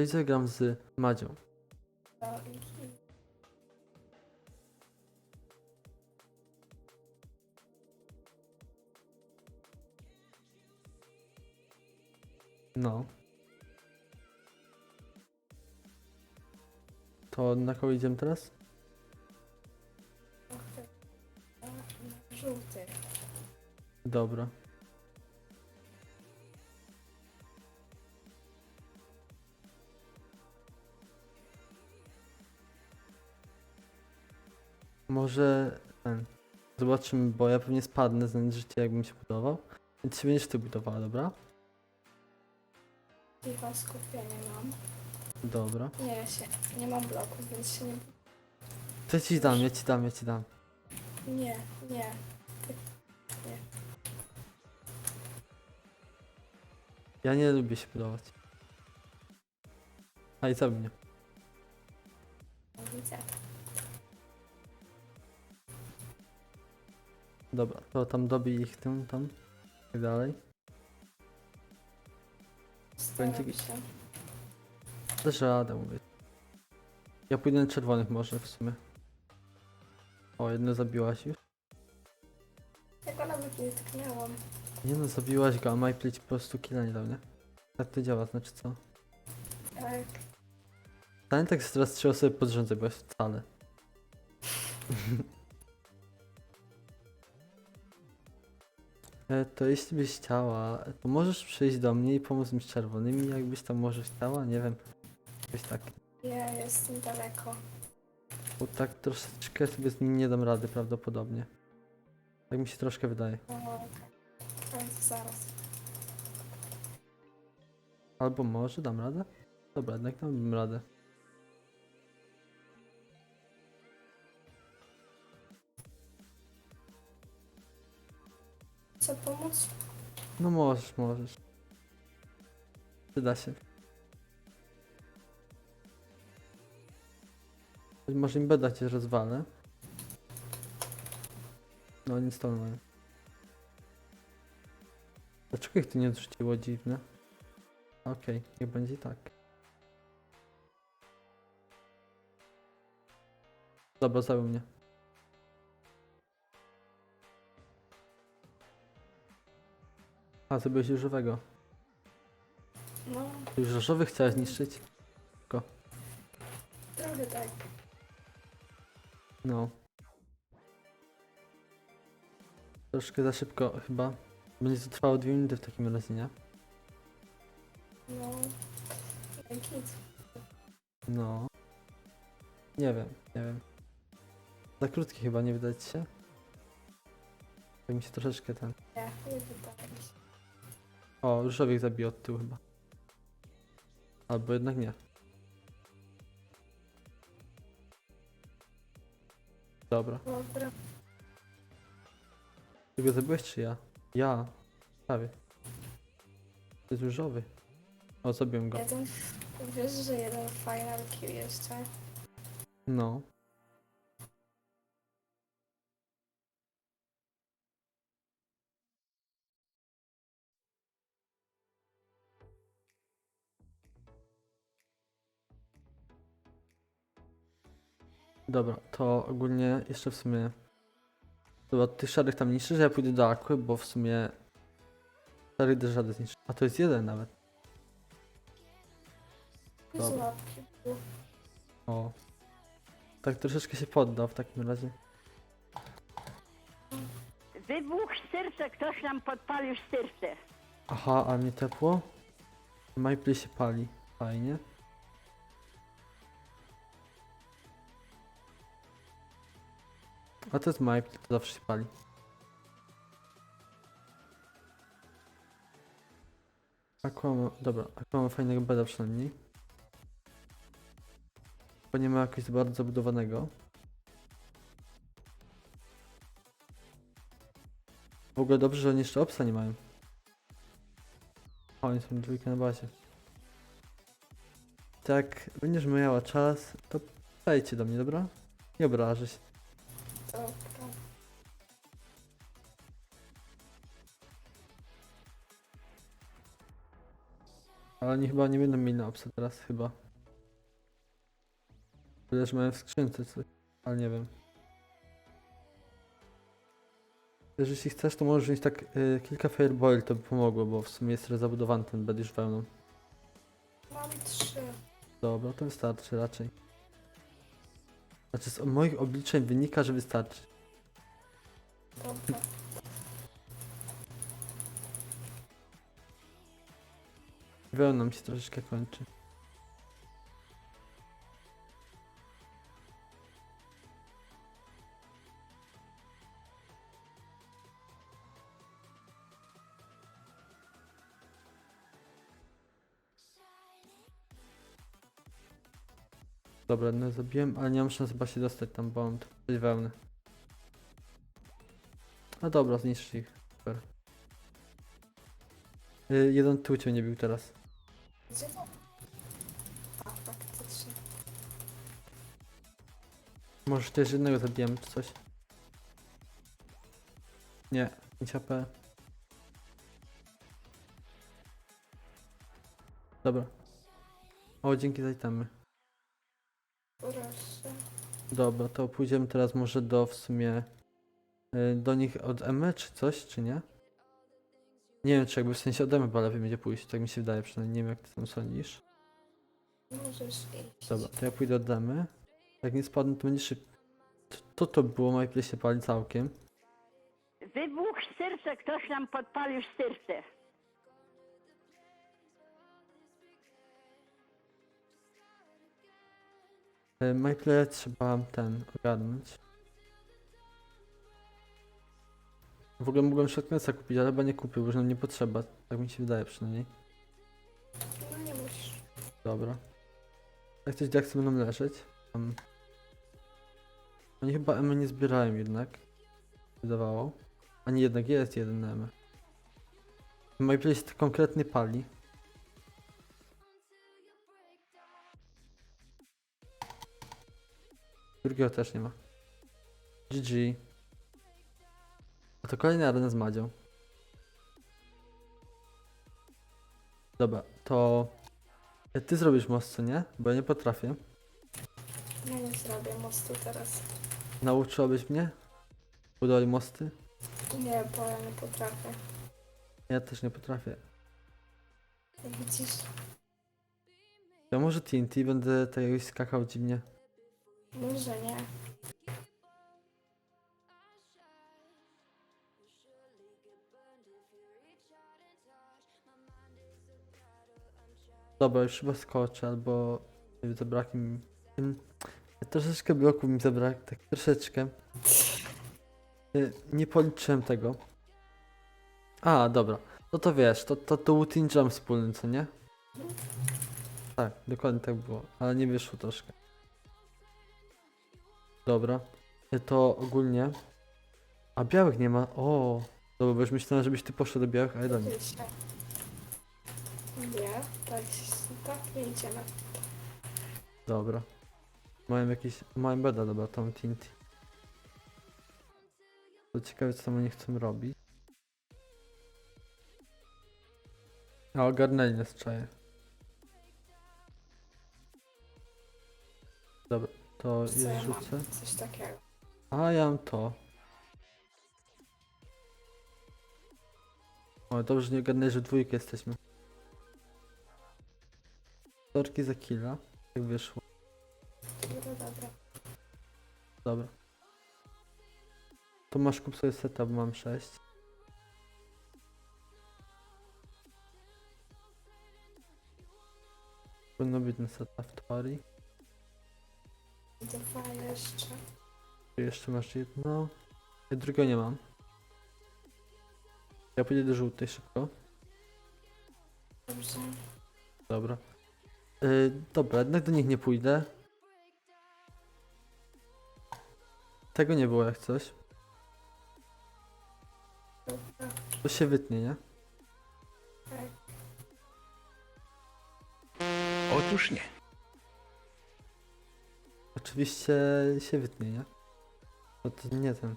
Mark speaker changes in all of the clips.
Speaker 1: To i zagram z Madzią. No. To na kogo idziemy teraz?
Speaker 2: Żółty.
Speaker 1: Dobra. Może ten. Zobaczymy, bo ja pewnie spadnę z życia, jakbym się budował. Więc się będziesz ty budowała, dobra?
Speaker 2: Chyba skupienie mam.
Speaker 1: Dobra.
Speaker 2: Nie, ja się nie mam bloków, więc się nie.
Speaker 1: To ja ci dam, ja ci dam, ja ci dam.
Speaker 2: Nie, nie.
Speaker 1: Ja nie lubię się budować. A i co mnie?
Speaker 2: nie Widzę.
Speaker 1: Dobra, to tam dobij ich tym, tam. I tak dalej.
Speaker 2: Staram
Speaker 1: Będzie-
Speaker 2: się.
Speaker 1: Też radę mówię. Ja pójdę na czerwonych może w sumie. O, jedno zabiłaś już.
Speaker 2: Ja go nawet nie tknęłam.
Speaker 1: Nie no, zabiłaś go, a MyPlay ci po prostu killa nie dał, nie? Tak to działa, znaczy co?
Speaker 2: Tak.
Speaker 1: Tak że teraz trzy osoby pod rząd zabiłaś wcale. E, To jeśli byś chciała, to możesz przyjść do mnie i pomóc mi z czerwonymi, jakbyś tam może chciała, nie wiem. Jakoś tak.
Speaker 2: Ja jestem daleko.
Speaker 1: Bo tak troszeczkę sobie z nim nie dam rady prawdopodobnie. Tak mi się troszkę wydaje.
Speaker 2: O, ale to zaraz.
Speaker 1: Albo może dam radę? Dobra, jednak dam radę.
Speaker 2: Pomóc?
Speaker 1: No możesz, możesz. Przyda się. Może im beda cię rozwalę. No nic to nie. Dlaczego ich tu nie odrzuciło dziwne? Okej, niech będzie tak. Dobra, zabił mnie. A, zrobiłeś różowego.
Speaker 2: No,
Speaker 1: Już różowy chciałeś zniszczyć?
Speaker 2: trochę tak.
Speaker 1: No. Troszkę za szybko chyba. Będzie to trwało dwie minuty w takim razie, nie?
Speaker 2: No. Jak nic.
Speaker 1: No. Nie wiem, nie wiem. Za krótki chyba, nie wydać się? Tak mi się troszeczkę ten...
Speaker 2: Nie, nie wydaje mi się.
Speaker 1: O, różowiek zabił od tyłu chyba. Albo jednak nie. Dobra.
Speaker 2: Dobra.
Speaker 1: Ty go zabiłeś czy ja? Ja. Prawie. To jest różowy. O, zabiłem go.
Speaker 2: Jeden. Wiesz, że jeden final kill jeszcze?
Speaker 1: No. Dobra, to ogólnie jeszcze w sumie. Dobra, tych szarych tam niszczysz, ja pójdę do Aquy, bo w sumie. Szary też żaden zniszczy. A to jest jeden nawet. Dobra. O. Tak troszeczkę się poddał w takim razie.
Speaker 3: Wybuch serca, ktoś nam podpalił serce.
Speaker 1: Aha, a nie tepło? MyPlay się pali. Fajnie. A to jest MyPlay, to zawsze się pali. Aqua ma, dobra, Aqua ma fajnego beda przynajmniej. Bo nie ma jakoś bardzo zabudowanego. W ogóle dobrze, że oni jeszcze opsa nie mają. O, oni są dwójkę na bazie. Jak będziesz miała czas, to przejdźcie do mnie, dobra? Nie obrażę się. Ale oni chyba nie będą mieli na obsa teraz, chyba. Że mają w skrzynce coś, ale nie wiem. Też jeśli chcesz, to możesz wziąć tak y, kilka fireball, to by pomogło, bo w sumie jest trochę zabudowany ten bed już wełną.
Speaker 2: Mam trzy.
Speaker 1: Dobra, to wystarczy raczej. Znaczy z moich obliczeń wynika, że wystarczy. Wełna mi się troszeczkę kończy. Dobra, no zabiłem, ale nie mam szans chyba się dostać tam, bo mam tu wełny. No dobra, zniszcz ich. Super. Y, jeden tu cię nie bił teraz. Może też jednego zabijemy czy coś? Nie, 5 AP. Dobra. O, dzięki za itemy.
Speaker 2: Proszę.
Speaker 1: Dobra, to pójdziemy teraz może do w sumie y, do nich od M czy coś, czy nie? Nie wiem, czy jakby w sensie od M chyba lepiej będzie pójść, tak mi się wydaje, przynajmniej nie wiem jak ty tam sądzisz.
Speaker 2: Możesz iść.
Speaker 1: Dobra, to ja pójdę od M. Jak nie spadnę, to będzie szybko. To to było, MyPlay się pali całkiem.
Speaker 3: Wybuch serca, ktoś nam podpalił serce.
Speaker 1: E, MyPlay trzeba ten ogarnąć. W ogóle mogłem shotgunsa kupić, ale chyba nie kupił, bo już nam nie potrzeba. Tak mi się wydaje przynajmniej.
Speaker 2: No nie musisz.
Speaker 1: Dobra. Jak coś diaksy będą leżeć. Tam. Oni chyba M nie zbierają jednak. Wydawało. A nie jednak jest jeden M. MyPlay się to konkretnie pali. Drugiego też nie ma. GG. A to kolejna arena z Madzią. Dobra, to... Ty zrobisz most, co nie? Bo ja nie potrafię.
Speaker 2: No nie zrobię mostu teraz.
Speaker 1: Nauczyłabyś mnie? Budować mosty?
Speaker 2: Nie, bo ja nie potrafię.
Speaker 1: Ja też nie potrafię.
Speaker 2: Widzisz?
Speaker 1: Ja może TNT będę tak jakoś skakał dziwnie.
Speaker 2: Może nie.
Speaker 1: Dobra, już chyba skoczę, albo zabraknie mi... Troszeczkę bloków mi zabrak, tak troszeczkę. Nie policzyłem tego. A, dobra. No to wiesz, to, to, to team jump wspólny, co nie? Tak, dokładnie tak było, ale nie wyszło troszkę. Dobra. Y, To ogólnie... A białych nie ma, o. Dobra, bo już myślałem, żebyś ty poszedł do białych, ale do nich.
Speaker 2: Nie, tak, tak nie idziemy.
Speaker 1: Dobra. Mają jakieś. Mają beda, dobra, tam TNT. To ciekawe, co tam oni chcą robić. A ogarnęli nas czaje. Dobra, to
Speaker 2: Co
Speaker 1: jest
Speaker 2: ja mam?
Speaker 1: rzucę.
Speaker 2: Coś takiego.
Speaker 1: A ja mam to. O, dobrze, że nie ogarnęli, że dwójkę jesteśmy. Torki za killa. Jak wyszło.
Speaker 2: Dobra, dobra.
Speaker 1: Dobra. To masz kup sobie seta, bo mam 6. Powinno być ten seta w teorii.
Speaker 2: Dwa jeszcze.
Speaker 1: Tu jeszcze masz jedno. Ja drugiego nie mam. Ja pójdę do żółtej szybko.
Speaker 2: Dobrze.
Speaker 1: Dobra. Yy, dobra, jednak do nich nie pójdę. Tego nie było jak coś.
Speaker 2: Dobra.
Speaker 1: To się wytnie, nie?
Speaker 2: Tak.
Speaker 4: Otóż nie.
Speaker 1: Oczywiście się wytnie, nie? Bo to nie ten.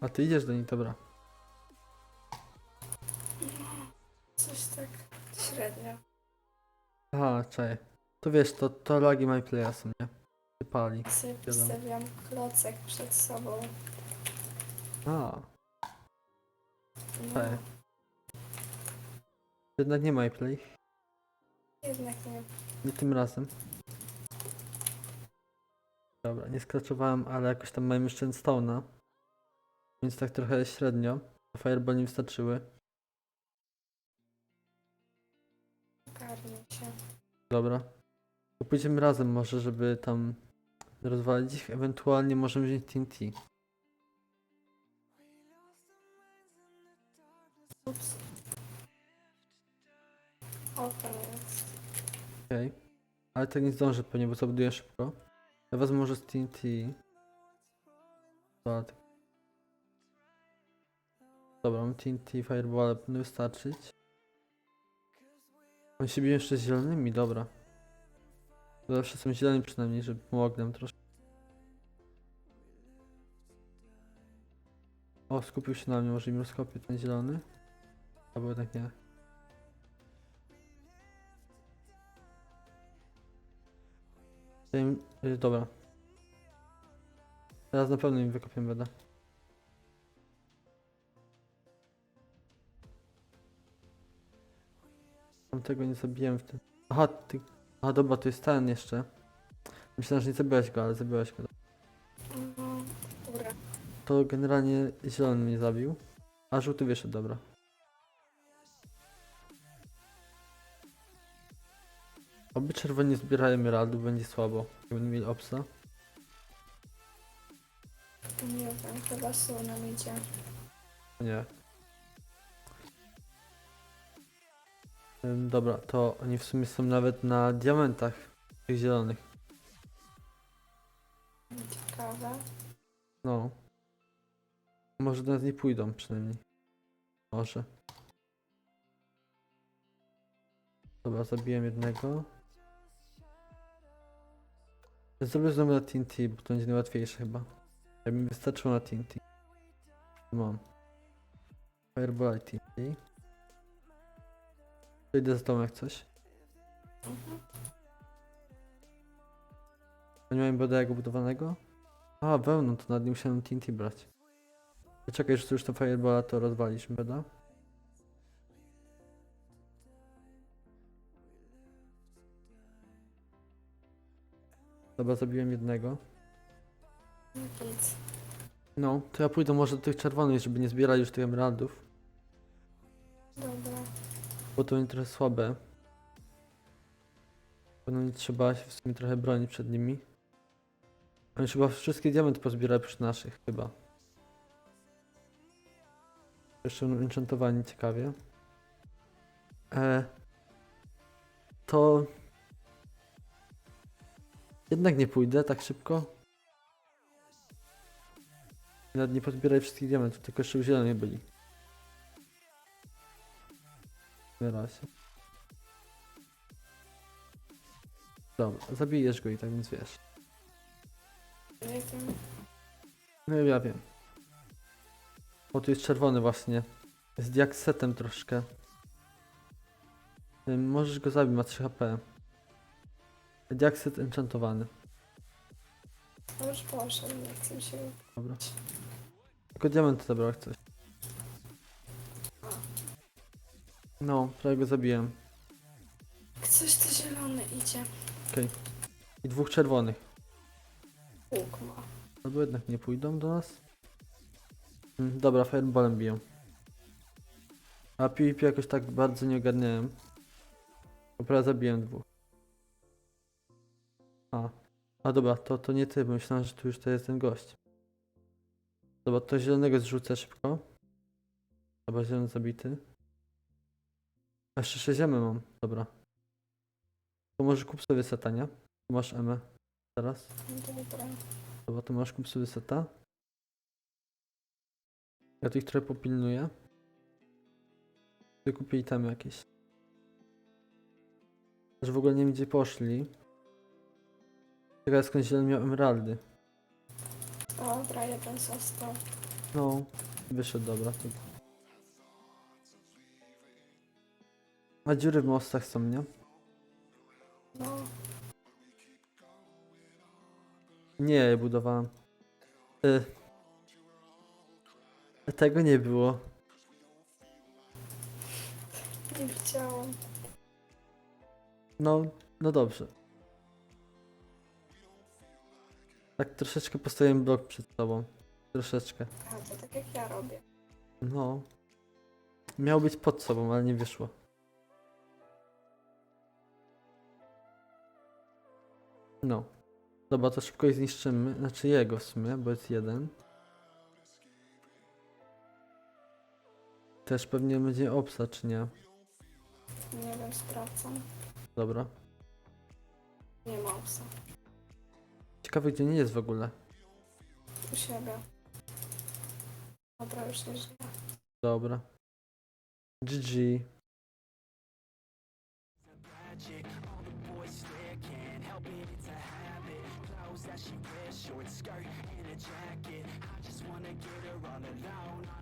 Speaker 1: A ty idziesz do nich, dobra. Coś tak średnio. Aha, czaj. To wiesz, to, to lagi MyPlaya są, nie? Ty pali.
Speaker 2: Sobie klocek przed sobą.
Speaker 1: A,
Speaker 2: No.
Speaker 1: Jednak nie MyPlay
Speaker 2: jednak nie.
Speaker 1: Nie tym razem. Dobra, nie skraczowałem, ale jakoś tam mam jeszcze Stone'a. Więc tak trochę średnio. Fireball nie wystarczyły.
Speaker 2: Się.
Speaker 1: Dobra. To pójdziemy razem może, żeby tam rozwalić ich. Ewentualnie możemy wziąć TNT.
Speaker 2: Ups. Jest.
Speaker 1: Okej. Ale tak nie zdążę pewnie, bo zabuduję szybko. Ja wezmę może z TNT. Tak. Dobra, mam TNT, Fireball, powinny wystarczyć. On się bije jeszcze z zielonymi, dobra. Zawsze są zieloni przynajmniej, żeby pomogli nam troszkę. O, skupił się na mnie, może im rozkopię ten zielony? Albo jednak nie. Tym, y, dobra. Teraz na pewno im wykopię będę. Tam tego nie zabiłem w tym. Aha, ty... Aha, dobra, to jest ten jeszcze. Myślałem, że nie zabiłeś go, ale zabiłeś go.
Speaker 2: Dobra.
Speaker 1: To generalnie zielony mnie zabił. A żółty wyszedł, dobra. Oby czerwoni zbierają emeraldów, będzie słabo. Jak będą mieli obsa.
Speaker 2: Nie wiem, chyba są nam idzie.
Speaker 1: Nie. Ym, Dobra, to oni w sumie są nawet na diamentach tych zielonych.
Speaker 2: Ciekawe.
Speaker 1: No. Może do nas nie pójdą przynajmniej. Może. Dobra, zabiłem jednego. Zrobię znowu na TNT, bo to będzie najłatwiejsze chyba. Jak mi wystarczyło na TNT. Mam. Fireball TNT. Idę z jak coś. Nie miałem bodajego budowanego? A, wełną, to nad nim musiałem TNT brać. Czekaj, że tu już to fireballa to rozwalisz, beda? Dobra, zabiłem jednego.
Speaker 2: Nic.
Speaker 1: No, to ja pójdę może do tych czerwonych, żeby nie zbierali już tych emeraldów,
Speaker 2: Dobra.
Speaker 1: bo to będzie trochę słabe. Będą mi trzeba się w sumie trochę bronić przed nimi. Oni chyba wszystkie diamenty pozbierali przy naszych, chyba. Jeszcze enchantowani ciekawie. E, to... Jednak nie pójdę tak szybko. Nawet nie pozbieraj wszystkich diamentów, tylko jeszcze zieloni byli. Razie. Dobra, zabijesz go i tak więc wiesz.
Speaker 2: Nie wiem.
Speaker 1: No ja wiem. O, tu jest czerwony właśnie. Z diaksetem troszkę. Możesz go zabić, ma 3 HP. Diakset enchantowany.
Speaker 2: No już poszedł, nie chcę mi się.
Speaker 1: Dobra. Tylko diament zabrał coś. No, prawie go zabiłem.
Speaker 2: Coś to zielony idzie.
Speaker 1: I dwóch czerwonych.
Speaker 2: Łuk ma.
Speaker 1: Albo jednak nie pójdą do nas. Mm, dobra, fireballem biją. A PvP jakoś tak bardzo nie ogarniałem. Bo prawie zabiłem dwóch. A. A dobra, to, to nie ty, bo myślałem, że tu już to jest ten gość. Dobra, to zielonego zrzucę szybko. Dobra, zielony zabity. A Jeszcze 6 emy mam, dobra. To może kup sobie seta, nie? Tu masz emę. Teraz.
Speaker 2: Dobra.
Speaker 1: Dobra, to masz kup sobie seta. Ja tu ich trochę popilnuję. Ty kupię itemy jakieś. Że w ogóle nie wiem gdzie poszli. Ciekawe skąd zielony miał emeraldy.
Speaker 2: Dobra, jeden został.
Speaker 1: No, wyszedł dobra. To... A dziury w mostach są, nie?
Speaker 2: No,
Speaker 1: Nie, je budowałem. Y, tego nie było.
Speaker 2: nie widziałam.
Speaker 1: No, no dobrze. Tak troszeczkę postawiłem blok przed sobą. Troszeczkę.
Speaker 2: A, to tak jak ja robię.
Speaker 1: No. Miał być pod sobą, ale nie wyszło. No. Dobra, to szybko je zniszczymy. Znaczy jego w sumie, bo jest jeden. Też pewnie będzie obsa, czy nie?
Speaker 2: Nie wiem, sprawdzam.
Speaker 1: Dobra.
Speaker 2: Nie ma psa.
Speaker 1: Ciekawe, gdzie nie jest w ogóle.
Speaker 2: U siebie. Dobra, już nie żyje.
Speaker 1: Dobra. GG.
Speaker 5: Clothes that she wears, short skirt and a jacket. I just wanna get her all alone.